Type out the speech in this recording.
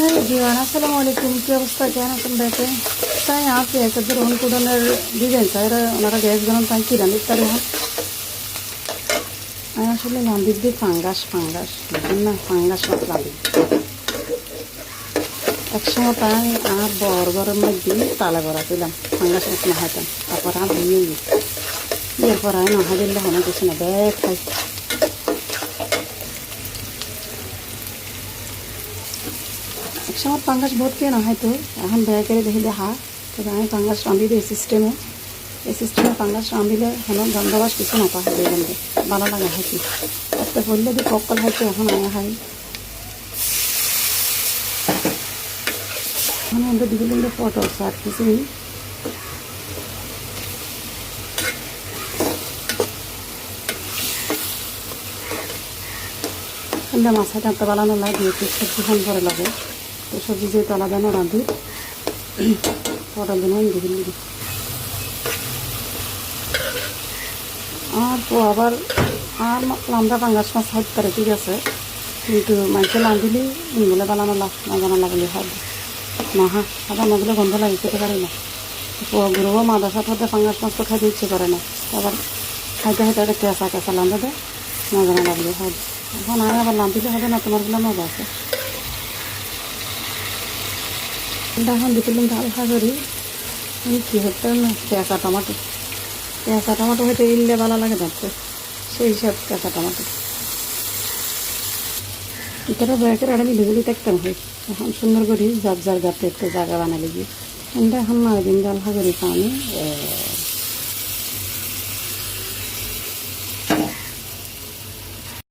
হ্যাঁ জীবন আসসালামু আলাইকুম। কী অবস্থা? কেন আছেন দেখে তাই আছে একটা ধরুন কুডনের ডিজাইন। চাই ওনারা গ্যাস গরম, তাই কি রান্ধির তার আমি আসলে রান্ধির দিই ফাঙ্গাস ফাঙ্গাস না? ফাঙ্গাস মাছ রাঁধি একসময় তাই আর বরগরের মধ্যে তালে বড়া ছিলাম, ফাঙ্গাস মাছ না হাইতাম তারপর আর দিয়ে এরপর আমি না দিলে অনেক কিছু না। ব্যাগ খাই। একসময় পাঙ্গাস কে না হয়তো এখন বেয়া করে দেখি দেখা। তবে আমি পাঙ্গাস রাঁধি দিই সিস্টেমে এই সিস্টেমে পাঙ্গাস রাঁধিলে হেন গন্ধবাস কিছু নাপা হয় গন্ধে। ভালো লাগে হাইতি একটা বললে দি পকল হয়তো এখন আমি খাই মানে আমরা বিভিন্ন ফটো আর কিছু নেই ঠান্ডা মাছ বানানো লাগে সবজি খান পরে লাগে। সবজি যেহেতু আলাদা না রাঁধি পটার জন্য আমি আর তো আবার, আর লামড়া পাঙ্গাস মাছ হাত করে ঠিক আছে, কিন্তু মাইকে রাঁধিলি বলে বানানো লাভ না জানা লাগলে হাত না হা আবার নগলে গন্ধ লাগে, খেতে পারি না। গুরুও মাদাসার মধ্যে পাঙ্গাস মাছ তো খাইতে ইচ্ছে করে না। আবার খাইতে খাইতে একটা কেঁচা কেঁচা লান্দা দেয়, না জানা লাগলে হাত এখন আমি আবার লাম্পিতে হবে না, তোমারগুলো মজা আছে। এখন দিছিলাম হালকা খাগরি কী হচ্ছে না? পেঁচা টমাটো। পেঁচা টমাটো হয়তো ইললে ভালো লাগে দেখতে সেই হিসাব কেঁচা টমাটো। ইতারা ব্যাগের আমি মিলিগুলি দেখতাম হয়। এখন সুন্দর করি যার যার গাতে একটু জায়গা বানালে গিয়ে। এখন না দিন হালকা খাগরি পানি